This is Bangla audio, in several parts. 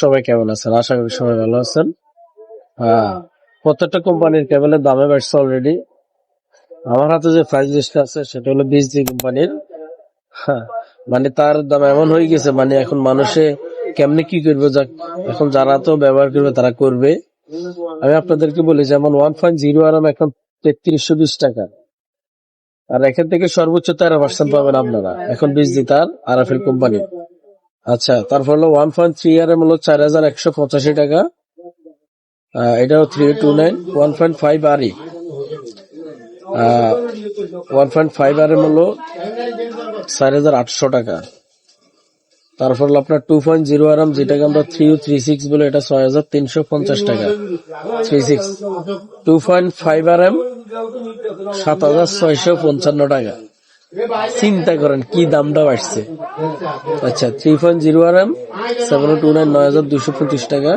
সবাই কেমন আছেন? আশা করি সবাই ভালো আছেন। হ্যাঁ প্রত্যেকটা কোম্পানির কেবলের দামে অলরেডি আমার হাতে যে আছে, সেটা হলো কোম্পানির। হ্যাঁ মানে তার দাম এমন হয়ে গেছে মানে এখন মানুষে কেমনে কি করবে, যাক, এখন যারা তো ব্যবহার করবে, তারা করবে। আমি আপনাদেরকে বলি, যেমন ওয়ান পয়েন্ট জিরো আরাম এখন তেত্রিশশো বিশ টাকা। আর এখান থেকে সর্বোচ্চ তেরো পার্সেন্ট পাবেন আপনারা, এখন বিজলি তার আরাফেল কোম্পানির। আচ্ছা তারপর হলো ওয়ান পয়েন্ট থ্রি এম হলো চার হাজার একশো পঁচাশি টাকা। আহ, এটাও three two nine one point five R E one point five R M হলো চার হাজার আটশো টাকা। তারপর হলো আপনার two point zero R M যেটাকে আমরা থ্রি থ্রি সিক্স বলে এটা ছয় হাজার তিনশো পঞ্চাশ টাকা। Three six two point five R M সাত হাজার ছয়শো পঞ্চান্ন টাকা। চিন্তা করেন, কি দামটা বাড়ছে? আচ্ছা three point zero R M seven two nine নয় হাজার দুশো পঁচিশ টাকা।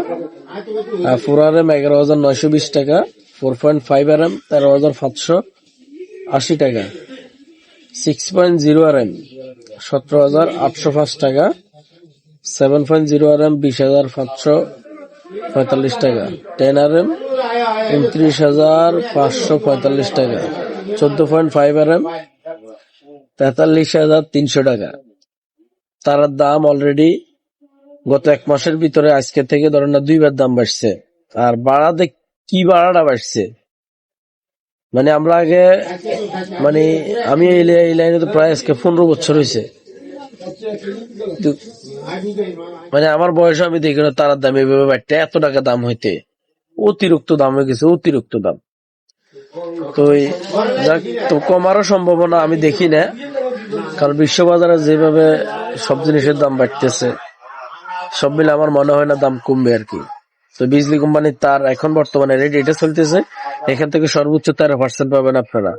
আর ফোর আর এম এগারো হাজার নয়শো বিশ টাকা। Four point five R M তেরো হাজার পাঁচশো আশি টাকা। Six point zero R M সতেরো হাজার আটশো পাঁচ টাকা। Seven point zero R M বিশ হাজার পাঁচশো পঁয়তাল্লিশ টাকা। টেন আর এম উনত্রিশ হাজার পাঁচশো পঁয়তাল্লিশ টাকা। চোদ্দ পয়েন্ট ফাইভ আর এম তেতাল্লিশ হাজার তিনশো টাকা। তার দাম অলরেডি গত এক মাসের ভিতরে আজকে থেকে ধরেন না দুইবার দাম বাড়ছে। আর বাড়াতে কি বাড়াটা বাড়ছে? মানে আমরা আগে মানে আমি এই লাইনে তো প্রায় আজকে পনেরো বছর হয়েছে মানে আমার বয়সে আমি দেখি না তার দাম এভাবে বাড়তে, এত টাকা দাম হইতে। অতিরিক্ত দাম হয়ে গেছে, অতিরিক্ত দাম। তো যাক, তো কমারও সম্ভাবনা আমি দেখি না। কারণ বিশ্ববাজারে যেভাবে সব জিনিসের দাম বাড়তেছে, সব মিলে আমার মনে হয় না দাম কমবে আর কি। তো বিজলি কোম্পানি তার এখন বর্তমানে রেট এটা চলতেছে। এখান থেকে সর্বোচ্চ তেরো পার্সেন্ট পাবেন আপনারা।